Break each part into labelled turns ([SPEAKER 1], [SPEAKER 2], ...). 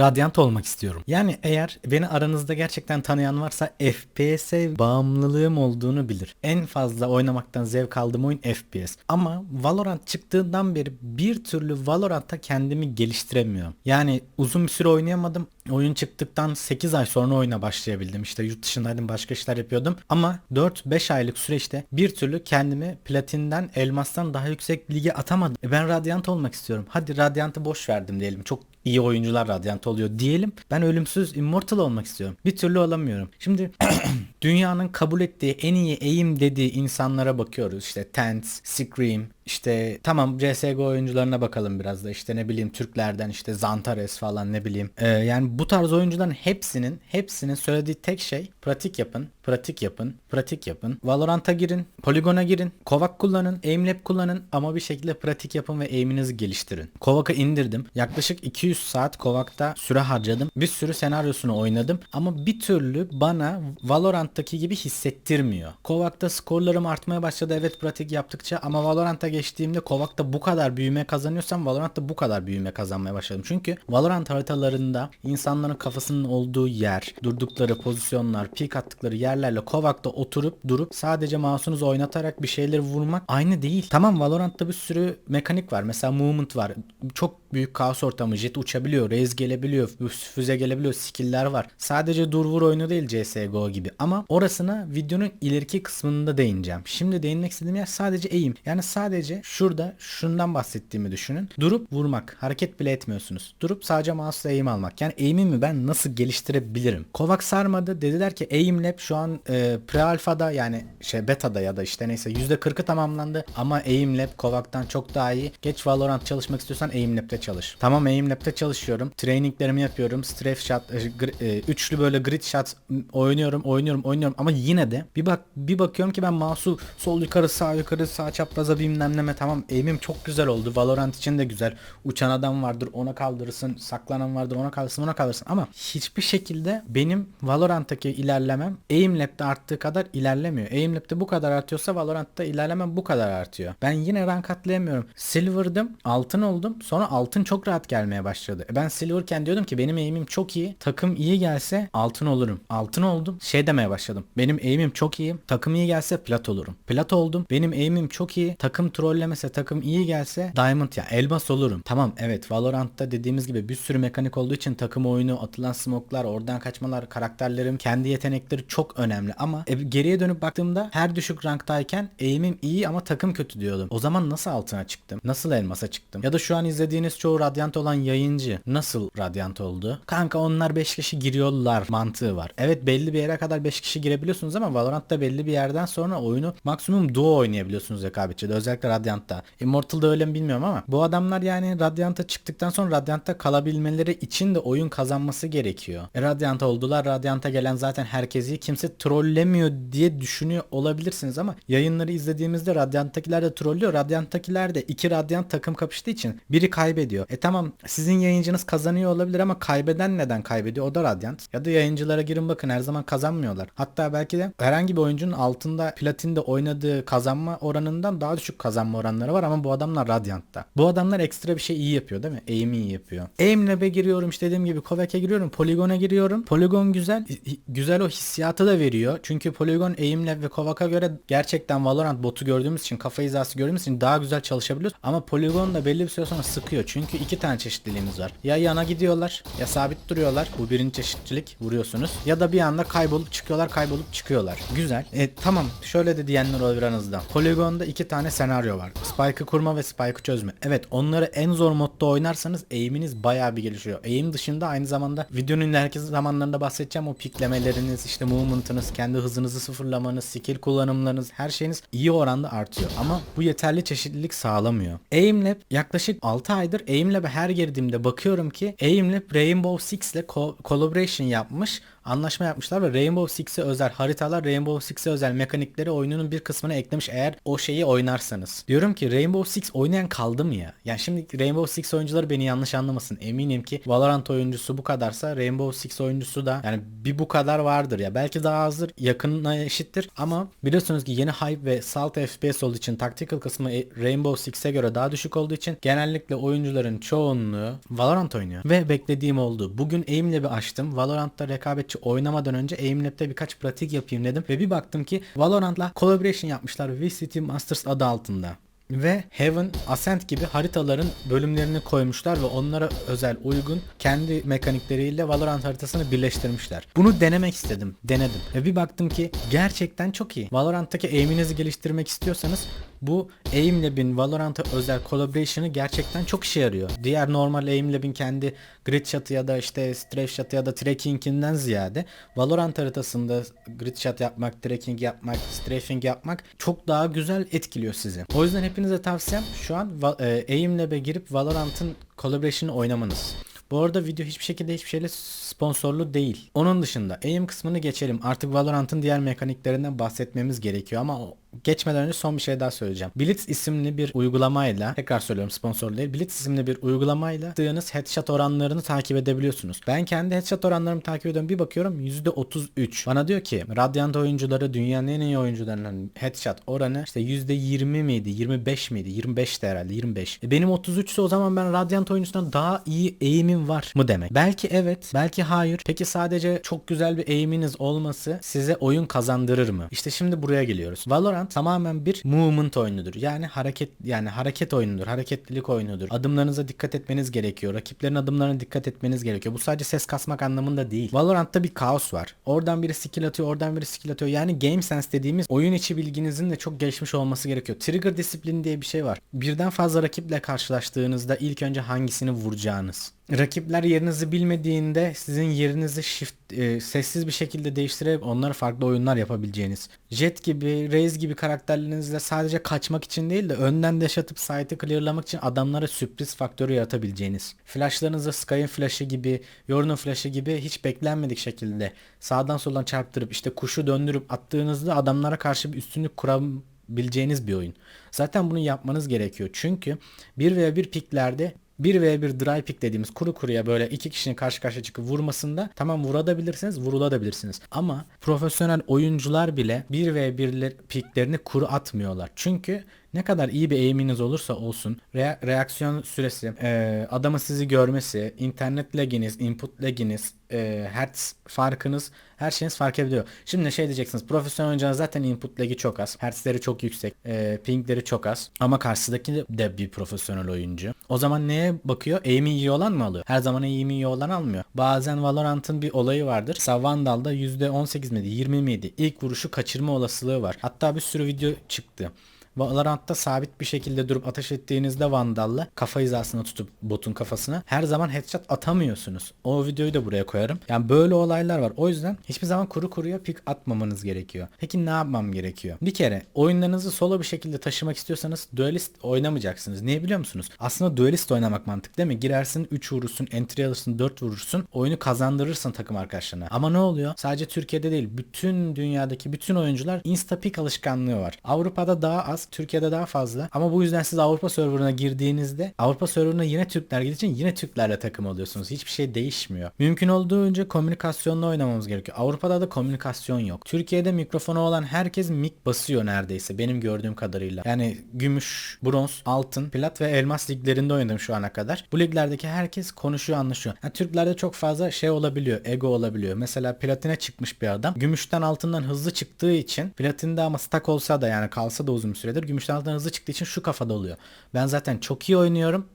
[SPEAKER 1] Radyant olmak istiyorum. Yani eğer beni aranızda gerçekten tanıyan varsa FPS'e bağımlılığım olduğunu bilir. En fazla oynamaktan zevk aldığım oyun FPS. Ama Valorant çıktığından beri bir türlü Valorant'ta kendimi geliştiremiyorum. Yani uzun bir süre oynayamadım. Oyun çıktıktan 8 ay sonra oyuna başlayabildim. İşte yurt dışındaydım başka işler yapıyordum. Ama 4-5 aylık süreçte bir türlü kendimi platinden, elmastan daha yüksek bir lige atamadım. E ben Radiant olmak istiyorum. Hadi Radiant'ı boş verdim diyelim. Çok iyi oyuncular Radiant oluyor diyelim. Ben ölümsüz Immortal olmak istiyorum. Bir türlü olamıyorum. Şimdi dünyanın kabul ettiği en iyi aim dediği insanlara bakıyoruz. İşte Tents, Scream, işte tamam CSGO oyuncularına bakalım biraz da işte ne bileyim Türklerden işte Zantares falan ne bileyim. Ee, yani bu tarz oyuncuların hepsinin hepsinin söylediği tek şey pratik yapın, pratik yapın, pratik yapın. Valorant'a girin, Polygon'a girin, Kovak kullanın, Aimlab kullanın ama bir şekilde pratik yapın ve aim'inizi geliştirin. Kovak'ı indirdim. Yaklaşık 200 saat Kovak'ta süre harcadım. Bir sürü senaryosunu oynadım ama bir türlü bana Valorant'taki gibi hissettirmiyor. Kovak'ta skorlarım artmaya başladı evet pratik yaptıkça ama Valorant'a geçtiğimde Kovak'ta bu kadar büyüme kazanıyorsam Valorant'ta bu kadar büyüme kazanmaya başladım. Çünkü Valorant haritalarında insanların kafasının olduğu yer, durdukları pozisyonlar, peak attıkları yerlerle Kovak'ta oturup durup sadece mouse'unuzu oynatarak bir şeyleri vurmak aynı değil. Tamam Valorant'ta bir sürü mekanik var. Mesela movement var. Çok büyük kaos ortamı. Jet uçabiliyor, raze gelebiliyor, füze gelebiliyor, skill'ler var. Sadece dur vur oyunu değil CSGO gibi. Ama orasına videonun ileriki kısmında değineceğim. Şimdi değinmek istediğim yer sadece aim. Yani sadece şurada şundan bahsettiğimi düşünün. Durup vurmak. Hareket bile etmiyorsunuz. Durup sadece mouse'la aim almak. Yani aim'imi ben nasıl geliştirebilirim? Kovac sarmadı. Dediler ki aim lab şu an e, pre-alfa'da yani şey beta'da ya da işte neyse %40'ı tamamlandı. Ama aim lab Kovac'tan çok daha iyi. Geç Valorant çalışmak istiyorsan aim lab'de çalış. Tamam aim lab'de çalışıyorum. Traininglerimi yapıyorum. Strafe shot, e, e, üçlü böyle grid shot oynuyorum, oynuyorum, oynuyorum ama yine de bir bak bir bakıyorum ki ben mouse'u sol yukarı sağ yukarı sağ çapraza bilmem neme tamam aim'im çok güzel oldu. Valorant için de güzel. Uçan adam vardır ona kaldırırsın. Saklanan vardır ona kaldırırsın ona kaldırırsın. Ama hiçbir şekilde benim Valorant'taki ilerlemem aim lab'de arttığı kadar ilerlemiyor. Aim lab'de bu kadar artıyorsa Valorant'ta ilerlemem bu kadar artıyor. Ben yine rank atlayamıyorum. Silver'dım, altın oldum. Sonra altın çok rahat gelmeye başladı. E Ben silverken diyordum ki benim aim'im çok iyi. Takım iyi gelse altın olurum. Altın oldum. Şey demeye başladım. Benim aim'im çok iyi. Takım iyi gelse plat olurum. Plat oldum. Benim aim'im çok iyi. Takım trollemese takım iyi gelse diamond ya elmas olurum. Tamam evet Valorant'ta dediğimiz gibi bir sürü mekanik olduğu için takım oyunu, atılan smoke'lar, oradan kaçmalar, karakterlerim, kendi yetenekleri çok önemli ama e, geriye dönüp baktığımda her düşük ranktayken aim'im iyi ama takım kötü diyordum. O zaman nasıl altına çıktım? Nasıl elmasa çıktım? Ya da şu an izlediğiniz çoğu radyant olan yayıncı nasıl radyant oldu? Kanka onlar 5 kişi giriyorlar mantığı var. Evet belli bir yere kadar 5 kişi girebiliyorsunuz ama Valorant'ta belli bir yerden sonra oyunu maksimum duo oynayabiliyorsunuz rekabetçide. Özellikle Radiant'ta. Immortal'da öyle mi bilmiyorum ama bu adamlar yani Radiant'a çıktıktan sonra Radiant'ta kalabilmeleri için de oyun kazanması gerekiyor. E, Radiant oldular. Radiant'a gelen zaten herkesi kimse trollemiyor diye düşünüyor olabilirsiniz ama yayınları izlediğimizde Radiant'takiler de trollüyor. Radiant'takiler de iki Radiant takım kapıştığı için biri kaybediyor. E tamam sizin yayıncınız kazanıyor olabilir ama kaybeden neden kaybediyor? O da Radiant. Ya da yayıncılara girin bakın her zaman kazanmıyorlar. Hatta belki de herhangi bir oyuncunun altında platinde oynadığı kazanma oranından daha düşük kazanma oranları var ama bu adamlar Radiant'ta. Bu adamlar ekstra bir şey iyi yapıyor değil mi? Aim'i iyi yapıyor. Aim Lab'e giriyorum işte dediğim gibi Kovak'e giriyorum. Polygon'a giriyorum. Polygon güzel. Güzel o hissiyatı da veriyor. Çünkü Polygon Aim Lab ve Kovak'a göre gerçekten Valorant botu gördüğümüz için kafa hizası gördüğümüz için daha güzel çalışabiliyoruz. Ama Polygon da belli bir süre sonra sıkıyor. Çünkü iki tane çeşitliliğimiz var. Ya yana gidiyorlar ya sabit duruyorlar. Bu birinci çeşitlilik vuruyorsunuz. Ya da bir anda kaybolup çıkıyorlar kaybolup çıkıyorlar. Güzel. E, tamam şöyle de diyenler olabilir aranızda. Polygon'da iki tane senaryo var. Spike'ı kurma ve Spike'ı çözme. Evet onları en zor modda oynarsanız aim'iniz bayağı bir gelişiyor. Aim dışında aynı zamanda videonun ileriki zamanlarında bahsedeceğim o piklemeleriniz, işte movement'ınız, kendi hızınızı sıfırlamanız, skill kullanımlarınız her şeyiniz iyi oranda artıyor. Ama bu yeterli çeşitlilik sağlamıyor. Aimlab yaklaşık 6 aydır Aimlab'e her girdiğimde bakıyorum ki Aimlab Rainbow Six ile co- collaboration yapmış anlaşma yapmışlar ve Rainbow Six'e özel haritalar, Rainbow Six'e özel mekanikleri oyununun bir kısmına eklemiş eğer o şeyi oynarsanız. Diyorum ki Rainbow Six oynayan kaldı mı ya? Yani şimdi Rainbow Six oyuncuları beni yanlış anlamasın. Eminim ki Valorant oyuncusu bu kadarsa Rainbow Six oyuncusu da yani bir bu kadar vardır ya. Belki daha azdır, yakınına eşittir ama biliyorsunuz ki yeni hype ve salt FPS olduğu için tactical kısmı e, Rainbow Six'e göre daha düşük olduğu için genellikle oyuncuların çoğunluğu Valorant oynuyor. Ve beklediğim oldu. Bugün Aimlab'i açtım. Valorant'ta rekabetçi oynamadan önce Aimlab'de birkaç pratik yapayım dedim ve bir baktım ki Valorant'la collaboration yapmışlar VCT Masters adı altında ve Heaven, Ascent gibi haritaların bölümlerini koymuşlar ve onlara özel uygun kendi mekanikleriyle Valorant haritasını birleştirmişler. Bunu denemek istedim. Denedim. Ve bir baktım ki gerçekten çok iyi. Valorant'taki aim'inizi geliştirmek istiyorsanız bu Aim Lab'in Valorant'a özel collaboration'ı gerçekten çok işe yarıyor. Diğer normal Aim Lab'in kendi grid shot'ı ya da işte strafe shot'ı ya da tracking'inden ziyade Valorant haritasında grid shot yapmak, tracking yapmak, strafing yapmak çok daha güzel etkiliyor sizi. O yüzden hepinize tavsiyem şu an e, Aim Lab'e girip Valorant'ın collaboration'ı oynamanız. Bu arada video hiçbir şekilde hiçbir şeyle sponsorlu değil. Onun dışında aim kısmını geçelim. Artık Valorant'ın diğer mekaniklerinden bahsetmemiz gerekiyor ama geçmeden önce son bir şey daha söyleyeceğim. Blitz isimli bir uygulamayla tekrar söylüyorum sponsor değil. Blitz isimli bir uygulamayla attığınız headshot oranlarını takip edebiliyorsunuz. Ben kendi headshot oranlarımı takip ediyorum. Bir bakıyorum %33. Bana diyor ki Radiant oyuncuları dünyanın en iyi oyuncularının headshot oranı işte %20 miydi? 25 miydi? 25 de herhalde 25. E benim 33 ise o zaman ben Radiant oyuncusundan daha iyi aim'im var mı demek? Belki evet, belki hayır. Peki sadece çok güzel bir aim'iniz olması size oyun kazandırır mı? İşte şimdi buraya geliyoruz. Valorant Valorant tamamen bir movement oyunudur. Yani hareket yani hareket oyunudur. Hareketlilik oyunudur. Adımlarınıza dikkat etmeniz gerekiyor. Rakiplerin adımlarına dikkat etmeniz gerekiyor. Bu sadece ses kasmak anlamında değil. Valorant'ta bir kaos var. Oradan biri skill atıyor, oradan biri skill atıyor. Yani game sense dediğimiz oyun içi bilginizin de çok gelişmiş olması gerekiyor. Trigger disiplini diye bir şey var. Birden fazla rakiple karşılaştığınızda ilk önce hangisini vuracağınız. Rakipler yerinizi bilmediğinde sizin yerinizi shift e, sessiz bir şekilde değiştirerek onlara farklı oyunlar yapabileceğiniz. Jet gibi, Raze gibi karakterlerinizle sadece kaçmak için değil de önden deş atıp site'ı clearlamak için adamlara sürpriz faktörü yaratabileceğiniz. Flashlarınızı Sky'ın flash'ı gibi, Yorun'un flash'ı gibi hiç beklenmedik şekilde sağdan soldan çarptırıp işte kuşu döndürüp attığınızda adamlara karşı bir üstünlük kurabileceğiniz bir oyun. Zaten bunu yapmanız gerekiyor. Çünkü 1 veya 1 piklerde 1v1 dry pick dediğimiz kuru kuruya böyle iki kişinin karşı karşıya çıkıp vurmasında tamam vurabilirsiniz vurulabilirsiniz. Ama profesyonel oyuncular bile 1v1 picklerini kuru atmıyorlar. Çünkü ne kadar iyi bir aim'iniz olursa olsun re- reaksiyon süresi, e, adamın sizi görmesi, internet laginiz, input laginiz, e, hertz farkınız her şeyiniz fark ediyor. Şimdi şey diyeceksiniz profesyonel oyuncular zaten input lagi çok az. Hertzleri çok yüksek. E, pingleri çok az. Ama karşıdaki de bir profesyonel oyuncu. O zaman neye bakıyor? Aim'i iyi olan mı alıyor? Her zaman aim'i iyi olan almıyor. Bazen Valorant'ın bir olayı vardır. Savandal'da %18 miydi 20 miydi? İlk vuruşu kaçırma olasılığı var. Hatta bir sürü video çıktı. Valorant'ta sabit bir şekilde durup ateş ettiğinizde Vandal'la kafa hizasına tutup botun kafasına her zaman headshot atamıyorsunuz. O videoyu da buraya koyarım. Yani böyle olaylar var. O yüzden hiçbir zaman kuru kuruya pik atmamanız gerekiyor. Peki ne yapmam gerekiyor? Bir kere oyunlarınızı solo bir şekilde taşımak istiyorsanız duelist oynamayacaksınız. Niye biliyor musunuz? Aslında duelist oynamak mantık değil mi? Girersin 3 vurursun, entry alırsın, 4 vurursun. Oyunu kazandırırsın takım arkadaşlarına. Ama ne oluyor? Sadece Türkiye'de değil, bütün dünyadaki bütün oyuncular insta pick alışkanlığı var. Avrupa'da daha az, Türkiye'de daha fazla. Ama bu yüzden siz Avrupa serverına girdiğinizde Avrupa serverına yine Türkler gidince yine Türklerle takım oluyorsunuz. Hiçbir şey değişmiyor. Mümkün olduğunca komünikasyonla oynamamız gerekiyor. Avrupa'da da komünikasyon yok. Türkiye'de mikrofonu olan herkes mik basıyor neredeyse benim gördüğüm kadarıyla. Yani gümüş, bronz, altın, plat ve elmas liglerinde oynadım şu ana kadar. Bu liglerdeki herkes konuşuyor, anlaşıyor. Yani Türklerde çok fazla şey olabiliyor, ego olabiliyor. Mesela platine çıkmış bir adam. Gümüşten altından hızlı çıktığı için platinde ama stack olsa da yani kalsa da uzun süredir gümüşten hızlı çıktığı için şu kafada oluyor. Ben zaten çok iyi oynuyorum.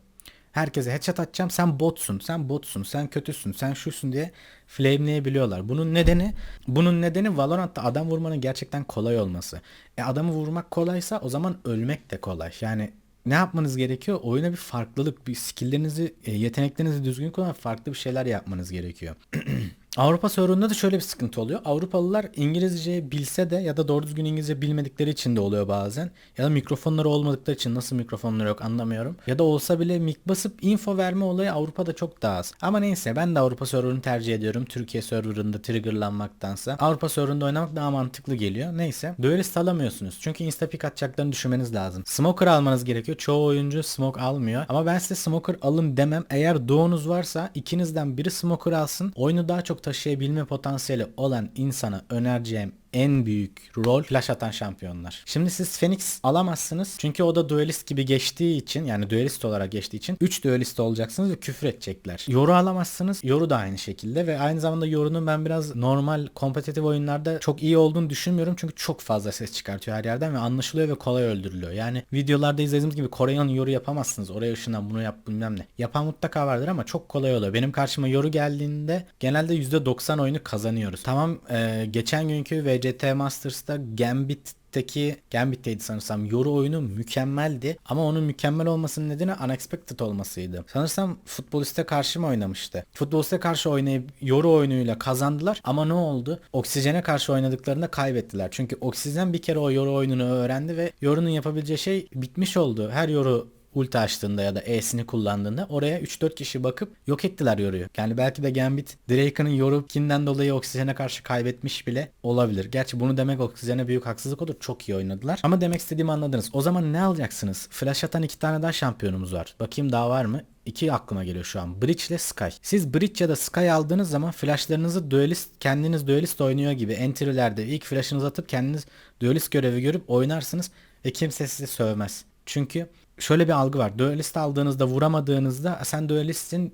[SPEAKER 1] Herkese headshot atacağım. Sen botsun, sen botsun, sen kötüsün, sen şusun diye flameleyebiliyorlar. Bunun nedeni bunun nedeni Valorant'ta adam vurmanın gerçekten kolay olması. E adamı vurmak kolaysa o zaman ölmek de kolay. Yani ne yapmanız gerekiyor? Oyuna bir farklılık, bir skilllerinizi, e, yeteneklerinizi düzgün kullanan farklı bir şeyler yapmanız gerekiyor. Avrupa serverında da şöyle bir sıkıntı oluyor. Avrupalılar İngilizce bilse de ya da doğru düzgün İngilizce bilmedikleri için de oluyor bazen. Ya da mikrofonları olmadıkları için nasıl mikrofonları yok anlamıyorum. Ya da olsa bile mik basıp info verme olayı Avrupa'da çok daha az. Ama neyse ben de Avrupa serverını tercih ediyorum. Türkiye serverında triggerlanmaktansa. Avrupa serverında oynamak daha mantıklı geliyor. Neyse. Duelist alamıyorsunuz. Çünkü instapick atacaklarını düşünmeniz lazım. Smoker almanız gerekiyor. Çoğu oyuncu smoke almıyor. Ama ben size smoker alın demem. Eğer doğunuz varsa ikinizden biri smoker alsın. Oyunu daha çok taşıyabilme potansiyeli olan insana önereceğim en büyük rol flash atan şampiyonlar. Şimdi siz Phoenix alamazsınız. Çünkü o da duelist gibi geçtiği için yani duelist olarak geçtiği için 3 duelist olacaksınız ve küfür edecekler. Yoru alamazsınız. Yoru da aynı şekilde ve aynı zamanda Yoru'nun ben biraz normal kompetitif oyunlarda çok iyi olduğunu düşünmüyorum. Çünkü çok fazla ses çıkartıyor her yerden ve anlaşılıyor ve kolay öldürülüyor. Yani videolarda izlediğimiz gibi Koreyan Yoru yapamazsınız. Oraya ışından bunu yap bilmem ne. Yapan mutlaka vardır ama çok kolay oluyor. Benim karşıma Yoru geldiğinde genelde %90 oyunu kazanıyoruz. Tamam e, geçen günkü VC CT Masters'ta Gambit'teki Gambit'teydi sanırsam yoru oyunu mükemmeldi ama onun mükemmel olmasının nedeni unexpected olmasıydı. Sanırsam futboliste karşı mı oynamıştı? Futboliste karşı oynayıp yoru oyunuyla kazandılar ama ne oldu? Oksijene karşı oynadıklarında kaybettiler. Çünkü Oksijen bir kere o yoru oyununu öğrendi ve yorunun yapabileceği şey bitmiş oldu. Her yoru ulti açtığında ya da E'sini kullandığında oraya 3-4 kişi bakıp yok ettiler yoruyu. Yani belki de Gambit Drake'ın yoru kinden dolayı oksijene karşı kaybetmiş bile olabilir. Gerçi bunu demek oksijene büyük haksızlık olur. Çok iyi oynadılar. Ama demek istediğimi anladınız. O zaman ne alacaksınız? Flash atan iki tane daha şampiyonumuz var. Bakayım daha var mı? İki aklıma geliyor şu an. Bridge ile Sky. Siz Bridge ya da Sky aldığınız zaman flashlarınızı duelist kendiniz duelist oynuyor gibi entry'lerde ilk flashınızı atıp kendiniz duelist görevi görüp oynarsınız ve kimse sizi sövmez. Çünkü şöyle bir algı var. Duelist aldığınızda vuramadığınızda sen duelistsin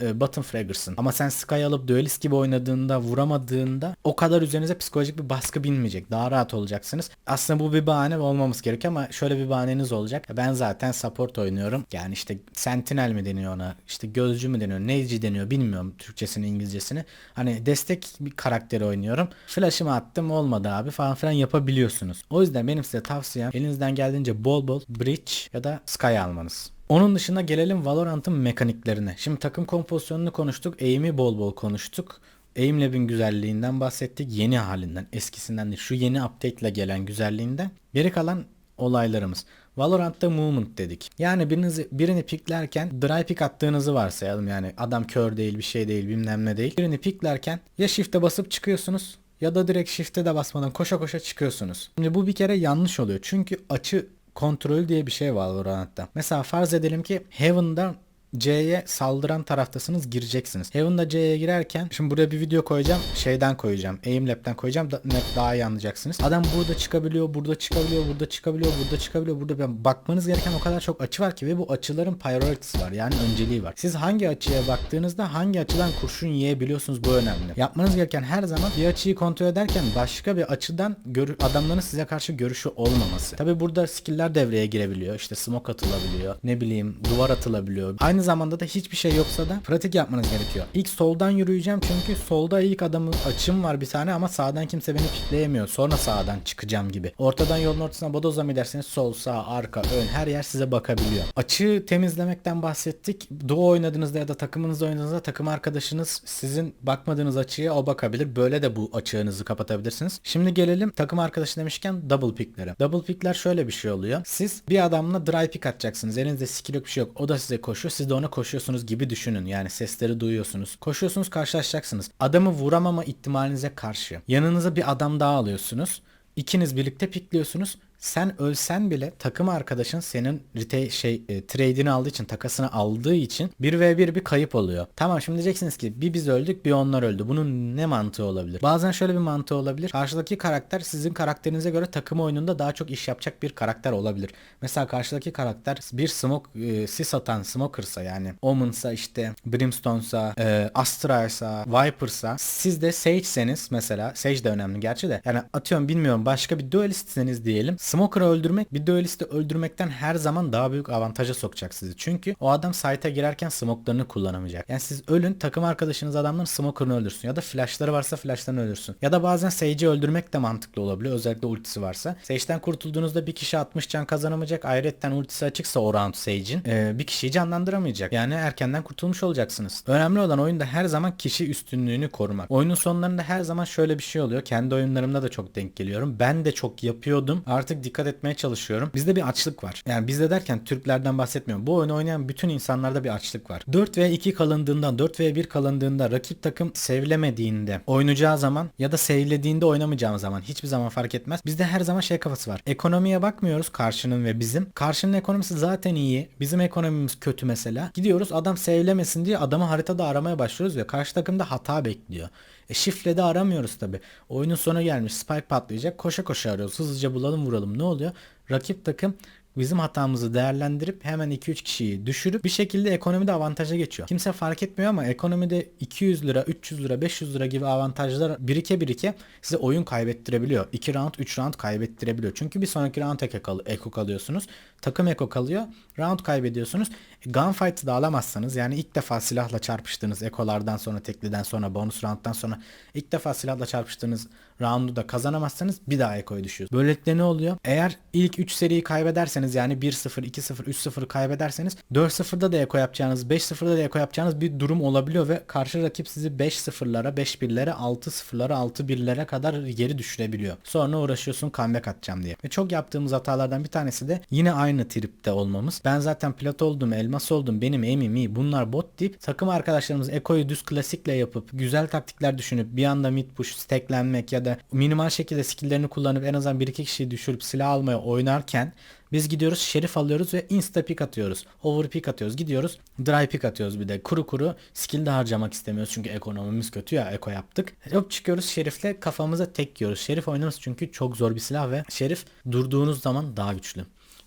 [SPEAKER 1] e, bottom fragger'sın. Ama sen Sky alıp duelist gibi oynadığında vuramadığında o kadar üzerinize psikolojik bir baskı binmeyecek. Daha rahat olacaksınız. Aslında bu bir bahane olmaması gerekiyor ama şöyle bir bahaneniz olacak. Ben zaten support oynuyorum. Yani işte sentinel mi deniyor ona? İşte gözcü mü deniyor? Neyci deniyor? Bilmiyorum Türkçesini İngilizcesini. Hani destek bir karakteri oynuyorum. Flash'ımı attım olmadı abi falan filan yapabiliyorsunuz. O yüzden benim size tavsiyem elinizden geldiğince bol bol bridge ya da sky almanız. Onun dışında gelelim Valorant'ın mekaniklerine. Şimdi takım kompozisyonunu konuştuk. Aim'i bol bol konuştuk. Aim Lab'in güzelliğinden bahsettik. Yeni halinden, eskisinden değil. Şu yeni update ile gelen güzelliğinden. Geri kalan olaylarımız. Valorant'ta movement dedik. Yani birinizi, birini piklerken dry pick attığınızı varsayalım. Yani adam kör değil, bir şey değil, bilmem ne değil. Birini piklerken ya shift'e basıp çıkıyorsunuz ya da direkt shift'e de basmadan koşa koşa çıkıyorsunuz. Şimdi bu bir kere yanlış oluyor. Çünkü açı kontrolü diye bir şey var Valorant'ta. Mesela farz edelim ki Heaven'da C'ye saldıran taraftasınız gireceksiniz. Heaven'da C'ye girerken şimdi buraya bir video koyacağım. Şeyden koyacağım. Aimlab'den koyacağım. Da, net daha iyi anlayacaksınız. Adam burada çıkabiliyor, burada çıkabiliyor, burada çıkabiliyor, burada çıkabiliyor. Burada bakmanız gereken o kadar çok açı var ki ve bu açıların priority'si var. Yani önceliği var. Siz hangi açıya baktığınızda hangi açıdan kurşun yiyebiliyorsunuz bu önemli. Yapmanız gereken her zaman bir açıyı kontrol ederken başka bir açıdan adamların size karşı görüşü olmaması. Tabi burada skill'ler devreye girebiliyor. İşte smoke atılabiliyor. Ne bileyim duvar atılabiliyor. Aynı Aynı zamanda da hiçbir şey yoksa da pratik yapmanız gerekiyor. İlk soldan yürüyeceğim çünkü solda ilk adamı açım var bir tane ama sağdan kimse beni pikleyemiyor. Sonra sağdan çıkacağım gibi. Ortadan yolun ortasına bodozlam ederseniz sol, sağ, arka, ön her yer size bakabiliyor. Açığı temizlemekten bahsettik. Doğu oynadığınızda ya da takımınızda oynadığınızda takım arkadaşınız sizin bakmadığınız açıya o bakabilir. Böyle de bu açığınızı kapatabilirsiniz. Şimdi gelelim takım arkadaşı demişken double picklere. Double pickler şöyle bir şey oluyor. Siz bir adamla dry pick atacaksınız. Elinizde skill yok bir şey yok. O da size koşuyor. Siz de ona koşuyorsunuz gibi düşünün. Yani sesleri duyuyorsunuz. Koşuyorsunuz karşılaşacaksınız. Adamı vuramama ihtimalinize karşı. Yanınıza bir adam daha alıyorsunuz. İkiniz birlikte pikliyorsunuz sen ölsen bile takım arkadaşın senin retail şey e, trade'ini aldığı için takasını aldığı için 1v1 bir kayıp oluyor. Tamam şimdi diyeceksiniz ki bir biz öldük bir onlar öldü. Bunun ne mantığı olabilir? Bazen şöyle bir mantığı olabilir. Karşıdaki karakter sizin karakterinize göre takım oyununda daha çok iş yapacak bir karakter olabilir. Mesela karşıdaki karakter bir smoke e, sis atan smoker'sa yani Omen'sa işte Brimstone'sa e, Astra'ysa Viper'sa siz de Sage'seniz mesela Sage de önemli gerçi de yani atıyorum bilmiyorum başka bir duelistseniz diyelim Smoker'ı öldürmek bir duelisti öldürmekten her zaman daha büyük avantaja sokacak sizi. Çünkü o adam site'a girerken smoke'larını kullanamayacak. Yani siz ölün takım arkadaşınız adamların smoker'ını öldürsün. Ya da flash'ları varsa flash'larını öldürsün. Ya da bazen Sage'i öldürmek de mantıklı olabiliyor. Özellikle ultisi varsa. Sage'den kurtulduğunuzda bir kişi 60 can kazanamayacak. Ayrıca ultisi açıksa o round Sage'in e, bir kişiyi canlandıramayacak. Yani erkenden kurtulmuş olacaksınız. Önemli olan oyunda her zaman kişi üstünlüğünü korumak. Oyunun sonlarında her zaman şöyle bir şey oluyor. Kendi oyunlarımda da çok denk geliyorum. Ben de çok yapıyordum. Artık dikkat etmeye çalışıyorum. Bizde bir açlık var. Yani bizde derken Türklerden bahsetmiyorum. Bu oyunu oynayan bütün insanlarda bir açlık var. 4 ve 2 kalındığında, 4 ve 1 kalındığında, rakip takım sevlemediğinde, oynayacağı zaman ya da sevlediğinde oynamayacağım zaman hiçbir zaman fark etmez. Bizde her zaman şey kafası var. Ekonomiye bakmıyoruz karşının ve bizim. Karşının ekonomisi zaten iyi. Bizim ekonomimiz kötü mesela. Gidiyoruz adam sevlemesin diye adamı haritada aramaya başlıyoruz ve karşı takımda hata bekliyor. E şifle de aramıyoruz tabi. Oyunun sonu gelmiş spike patlayacak koşa koşa arıyoruz. Hızlıca bulalım vuralım. Ne oluyor? Rakip takım bizim hatamızı değerlendirip hemen 2-3 kişiyi düşürüp bir şekilde ekonomide avantaja geçiyor. Kimse fark etmiyor ama ekonomide 200 lira, 300 lira, 500 lira gibi avantajlar birike birike size oyun kaybettirebiliyor. 2 round, 3 round kaybettirebiliyor. Çünkü bir sonraki round eko, kal eko kalıyorsunuz. Takım eko kalıyor. Round kaybediyorsunuz. E, gunfight'ı da alamazsanız yani ilk defa silahla çarpıştığınız ekolardan sonra tekliden sonra bonus round'dan sonra ilk defa silahla çarpıştığınız roundu da kazanamazsanız bir daha ekoya düşüyorsunuz. Böylelikle ne oluyor? Eğer ilk 3 seriyi kaybederseniz yani 1-0, 2-0, 3-0 kaybederseniz 4-0'da da eko yapacağınız, 5-0'da da eko yapacağınız bir durum olabiliyor ve karşı rakip sizi 5-0'lara, 5-1'lere, 6-0'lara, 6-1'lere kadar geri düşürebiliyor. Sonra uğraşıyorsun comeback atacağım diye. Ve çok yaptığımız hatalardan bir tanesi de yine aynı tripte olmamız. Ben zaten plat oldum, elmas oldum, benim aim'im iyi, bunlar bot deyip takım arkadaşlarımız ekoyu düz klasikle yapıp güzel taktikler düşünüp bir anda mid push, stacklenmek ya da minimal şekilde skilllerini kullanıp en azından bir iki kişiyi düşürüp silah almaya oynarken biz gidiyoruz şerif alıyoruz ve insta pick atıyoruz. Over pick atıyoruz. Gidiyoruz dry pick atıyoruz bir de. Kuru kuru skill de harcamak istemiyoruz. Çünkü ekonomimiz kötü ya eko yaptık. Hop çıkıyoruz şerifle kafamıza tek yiyoruz. Şerif oynaması çünkü çok zor bir silah ve şerif durduğunuz zaman daha güçlü.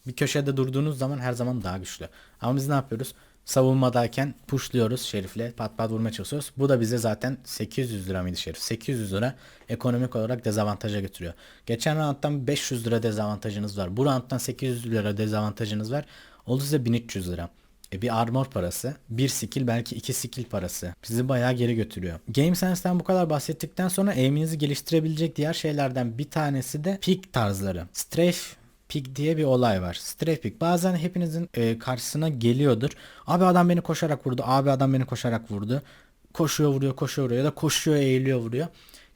[SPEAKER 1] Bir köşede durduğunuz zaman her zaman daha güçlü. Ama biz ne yapıyoruz? savunmadayken pushluyoruz şerifle pat pat vurmaya çalışıyoruz. Bu da bize zaten 800 lira mıydı şerif? 800 lira ekonomik olarak dezavantaja götürüyor. Geçen rounddan 500 lira dezavantajınız var. Bu rounddan 800 lira dezavantajınız var. Oldu size 1300 lira. E bir armor parası, bir skill belki iki skill parası. Bizi bayağı geri götürüyor. Game Sense'den bu kadar bahsettikten sonra aim'inizi geliştirebilecek diğer şeylerden bir tanesi de peak tarzları. Strafe pick diye bir olay var. Strafe pick. Bazen hepinizin e, karşısına geliyordur. Abi adam beni koşarak vurdu. Abi adam beni koşarak vurdu. Koşuyor vuruyor koşuyor vuruyor ya da koşuyor eğiliyor vuruyor.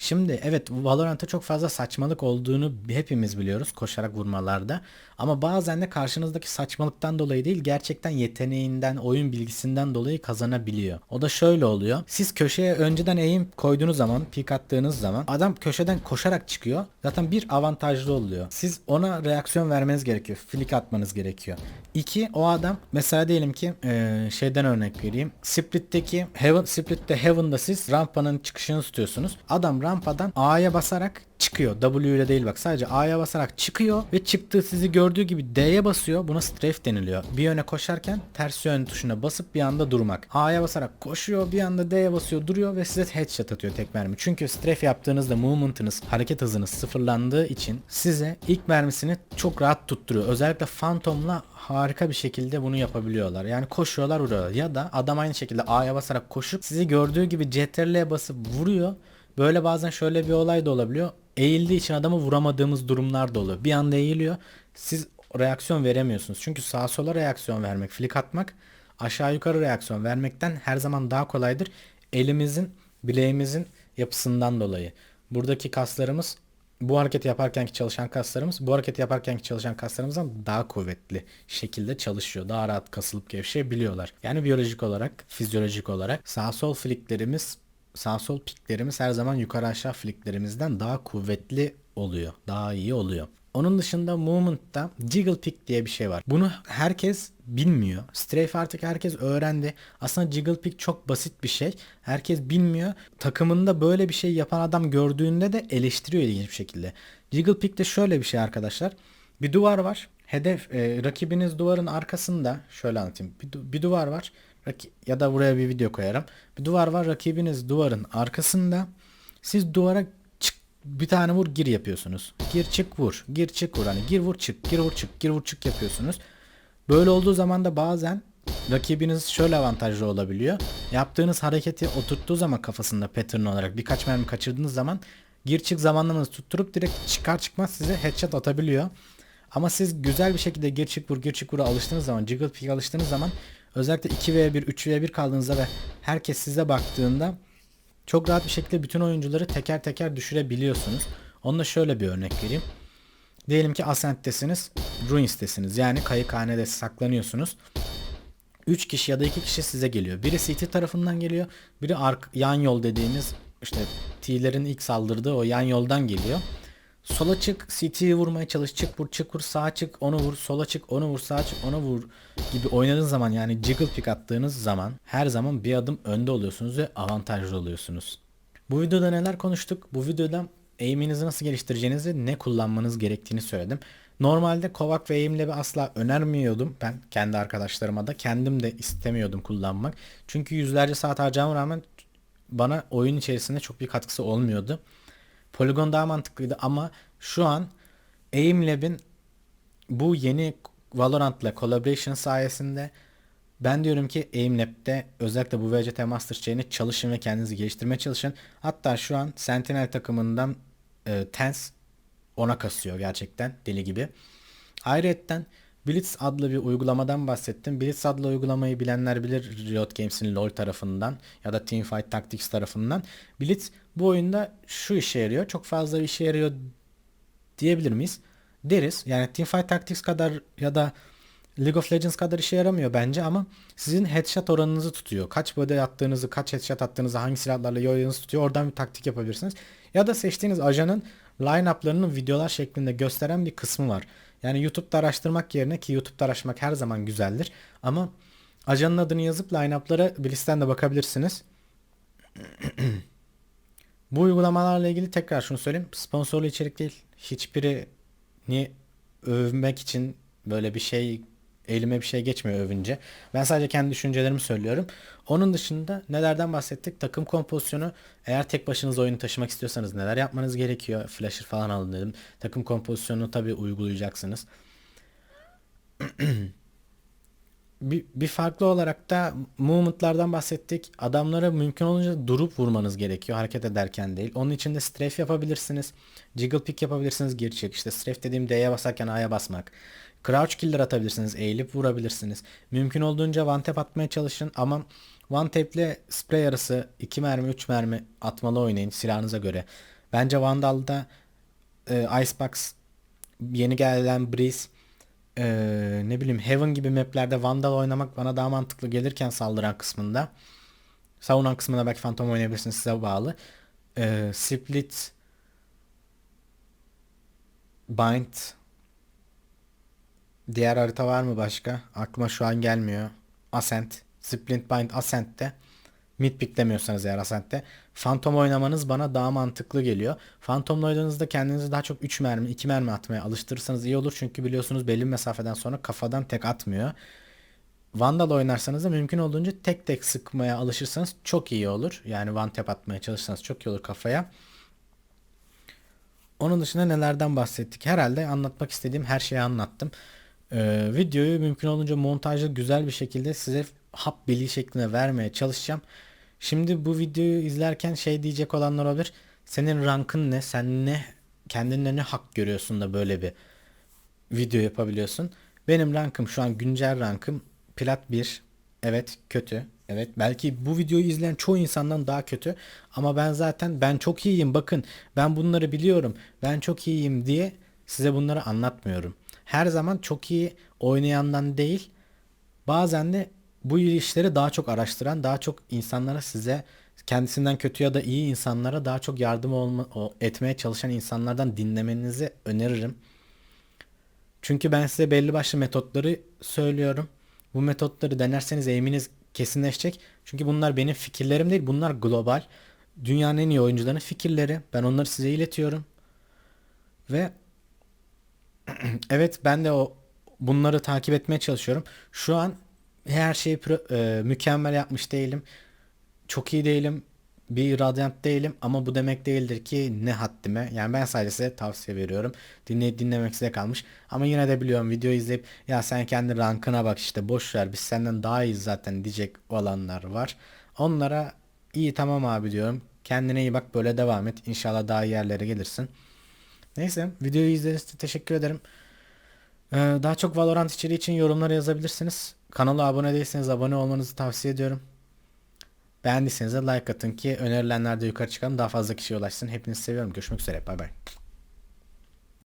[SPEAKER 1] Şimdi evet Valorant'ta çok fazla saçmalık olduğunu hepimiz biliyoruz koşarak vurmalarda. Ama bazen de karşınızdaki saçmalıktan dolayı değil gerçekten yeteneğinden, oyun bilgisinden dolayı kazanabiliyor. O da şöyle oluyor. Siz köşeye önceden eğim koyduğunuz zaman, pik attığınız zaman adam köşeden koşarak çıkıyor. Zaten bir avantajlı oluyor. Siz ona reaksiyon vermeniz gerekiyor. Flick atmanız gerekiyor. İki o adam mesela diyelim ki ee, şeyden örnek vereyim. Split'teki Heaven, Split'te Heaven'da siz rampanın çıkışını tutuyorsunuz. Adam rampadan A'ya basarak çıkıyor. W ile değil bak sadece A'ya basarak çıkıyor ve çıktığı sizi gördüğü gibi D'ye basıyor. Buna strafe deniliyor. Bir yöne koşarken ters yön tuşuna basıp bir anda durmak. A'ya basarak koşuyor bir anda D'ye basıyor duruyor ve size headshot atıyor tek mermi. Çünkü strafe yaptığınızda movement'ınız hareket hızınız sıfırlandığı için size ilk mermisini çok rahat tutturuyor. Özellikle Phantom'la harika bir şekilde bunu yapabiliyorlar. Yani koşuyorlar vuruyorlar. Ya da adam aynı şekilde A'ya basarak koşup sizi gördüğü gibi CTRL'ye basıp vuruyor. Böyle bazen şöyle bir olay da olabiliyor. Eğildiği için adamı vuramadığımız durumlar da oluyor. Bir anda eğiliyor. Siz reaksiyon veremiyorsunuz. Çünkü sağa sola reaksiyon vermek, flick atmak aşağı yukarı reaksiyon vermekten her zaman daha kolaydır. Elimizin, bileğimizin yapısından dolayı. Buradaki kaslarımız bu hareketi yaparkenki çalışan kaslarımız bu hareketi yaparkenki çalışan kaslarımızdan daha kuvvetli şekilde çalışıyor. Daha rahat kasılıp gevşeyebiliyorlar. Yani biyolojik olarak, fizyolojik olarak sağ sol flicklerimiz sağ sol piklerimiz her zaman yukarı aşağı flicklerimizden daha kuvvetli oluyor. Daha iyi oluyor. Onun dışında Movement'ta Jiggle Pick diye bir şey var. Bunu herkes bilmiyor. Strafe artık herkes öğrendi. Aslında Jiggle Pick çok basit bir şey. Herkes bilmiyor. Takımında böyle bir şey yapan adam gördüğünde de eleştiriyor ilginç bir şekilde. Jiggle Pick de şöyle bir şey arkadaşlar. Bir duvar var. Hedef e, rakibiniz duvarın arkasında şöyle anlatayım. Bir, bir duvar var ya da buraya bir video koyarım. Bir duvar var rakibiniz duvarın arkasında. Siz duvara çık bir tane vur gir yapıyorsunuz. Gir çık vur. Gir çık vur. Hani gir vur çık. Gir vur çık. Gir vur çık yapıyorsunuz. Böyle olduğu zaman da bazen rakibiniz şöyle avantajlı olabiliyor. Yaptığınız hareketi oturttuğu zaman kafasında pattern olarak birkaç mermi kaçırdığınız zaman gir çık zamanlamanızı tutturup direkt çıkar çıkmaz size headshot atabiliyor. Ama siz güzel bir şekilde gir çık vur gir çık vura alıştığınız zaman jiggle pick alıştığınız zaman özellikle 2v1 3v1 kaldığınızda ve herkes size baktığında çok rahat bir şekilde bütün oyuncuları teker teker düşürebiliyorsunuz. Onunla şöyle bir örnek vereyim. Diyelim ki Ascent'tesiniz, Ruins'tesiniz. Yani kayıkhanede saklanıyorsunuz. 3 kişi ya da 2 kişi size geliyor. Biri CT tarafından geliyor. Biri ark, yan yol dediğimiz işte T'lerin ilk saldırdığı o yan yoldan geliyor. Sola çık, CT'yi vurmaya çalış. Çık vur, çık vur, sağa çık, onu vur, sola çık, onu vur, sağa çık, onu vur gibi oynadığınız zaman yani jiggle pick attığınız zaman her zaman bir adım önde oluyorsunuz ve avantajlı oluyorsunuz. Bu videoda neler konuştuk? Bu videoda aim'inizi nasıl geliştireceğinizi, ne kullanmanız gerektiğini söyledim. Normalde Kovac ve aim'le asla önermiyordum ben kendi arkadaşlarıma da. Kendim de istemiyordum kullanmak. Çünkü yüzlerce saat harcamama rağmen bana oyun içerisinde çok bir katkısı olmuyordu. Polygon daha mantıklıydı ama şu an AimLab'in bu yeni Valorant'la collaboration sayesinde ben diyorum ki AimLab'de özellikle bu VCT Master Chain'e çalışın ve kendinizi geliştirmeye çalışın. Hatta şu an Sentinel takımından e, Tens ona kasıyor gerçekten deli gibi. Ayrıca Blitz adlı bir uygulamadan bahsettim. Blitz adlı uygulamayı bilenler bilir Riot Games'in LoL tarafından ya da Teamfight Tactics tarafından. Blitz bu oyunda şu işe yarıyor. Çok fazla işe yarıyor diyebilir miyiz? Deriz. Yani Teamfight Tactics kadar ya da League of Legends kadar işe yaramıyor bence ama sizin headshot oranınızı tutuyor. Kaç body attığınızı, kaç headshot attığınızı, hangi silahlarla yoyduğunuzu tutuyor. Oradan bir taktik yapabilirsiniz. Ya da seçtiğiniz ajanın line-up'larını videolar şeklinde gösteren bir kısmı var. Yani YouTube'da araştırmak yerine ki YouTube'da araştırmak her zaman güzeldir. Ama ajanın adını yazıp line-up'lara bir listen de bakabilirsiniz. Bu uygulamalarla ilgili tekrar şunu söyleyeyim. Sponsorlu içerik değil. Hiçbirini övmek için böyle bir şey elime bir şey geçmiyor övünce. Ben sadece kendi düşüncelerimi söylüyorum. Onun dışında nelerden bahsettik? Takım kompozisyonu eğer tek başınıza oyunu taşımak istiyorsanız neler yapmanız gerekiyor? Flasher falan alın dedim. Takım kompozisyonunu tabii uygulayacaksınız. bir, bir farklı olarak da movement'lardan bahsettik. Adamlara mümkün olunca durup vurmanız gerekiyor hareket ederken değil. Onun için de strafe yapabilirsiniz. Jiggle pick yapabilirsiniz geri çık. İşte strafe dediğim D'ye basarken A'ya basmak. Crouch killer atabilirsiniz. Eğilip vurabilirsiniz. Mümkün olduğunca one tap atmaya çalışın ama one tap ile spray arası 2 mermi 3 mermi atmalı oynayın silahınıza göre. Bence Vandal'da e, Icebox yeni gelen Breeze e, ne bileyim Heaven gibi maplerde Vandal oynamak bana daha mantıklı gelirken saldıran kısmında. Savunan kısmında belki Phantom oynayabilirsiniz size bağlı. E, Split Bind Diğer harita var mı başka? Aklıma şu an gelmiyor. Ascent. Splint Bind Ascent'te. Mid piklemiyorsanız eğer Ascent'te. Phantom oynamanız bana daha mantıklı geliyor. Phantom'la oynadığınızda kendinizi daha çok 3 mermi 2 mermi atmaya alıştırırsanız iyi olur. Çünkü biliyorsunuz belli mesafeden sonra kafadan tek atmıyor. Vandal oynarsanız da mümkün olduğunca tek tek sıkmaya alışırsanız çok iyi olur. Yani one tap atmaya çalışırsanız çok iyi olur kafaya. Onun dışında nelerden bahsettik? Herhalde anlatmak istediğim her şeyi anlattım. Ee, videoyu mümkün olunca montajlı güzel bir şekilde size hap bilgi şeklinde vermeye çalışacağım. Şimdi bu videoyu izlerken şey diyecek olanlar olabilir. Senin rankın ne? Sen ne kendine ne hak görüyorsun da böyle bir video yapabiliyorsun? Benim rankım şu an güncel rankım plat 1. Evet kötü. Evet belki bu videoyu izleyen çoğu insandan daha kötü ama ben zaten ben çok iyiyim bakın ben bunları biliyorum ben çok iyiyim diye size bunları anlatmıyorum her zaman çok iyi oynayandan değil bazen de bu işleri daha çok araştıran, daha çok insanlara size kendisinden kötü ya da iyi insanlara daha çok yardım olma, etmeye çalışan insanlardan dinlemenizi öneririm. Çünkü ben size belli başlı metotları söylüyorum. Bu metotları denerseniz eğiminiz kesinleşecek. Çünkü bunlar benim fikirlerim değil. Bunlar global. Dünyanın en iyi oyuncularının fikirleri. Ben onları size iletiyorum. Ve evet ben de o bunları takip etmeye çalışıyorum. Şu an her şeyi e, mükemmel yapmış değilim. Çok iyi değilim. bir radyant değilim ama bu demek değildir ki ne haddime. Yani ben sadece size tavsiye veriyorum. Dinleyip dinlemek size kalmış. Ama yine de biliyorum video izleyip ya sen kendi rankına bak işte boş ver biz senden daha iyi zaten diyecek olanlar var. Onlara iyi tamam abi diyorum. Kendine iyi bak böyle devam et. İnşallah daha iyi yerlere gelirsin. Neyse videoyu izlediğiniz için teşekkür ederim. Ee, daha çok Valorant içeriği için yorumlara yazabilirsiniz. Kanala abone değilseniz abone olmanızı tavsiye ediyorum. Beğendiyseniz de like atın ki önerilenler de yukarı çıkalım daha fazla kişiye ulaşsın. Hepinizi seviyorum. Görüşmek üzere. Bay bay.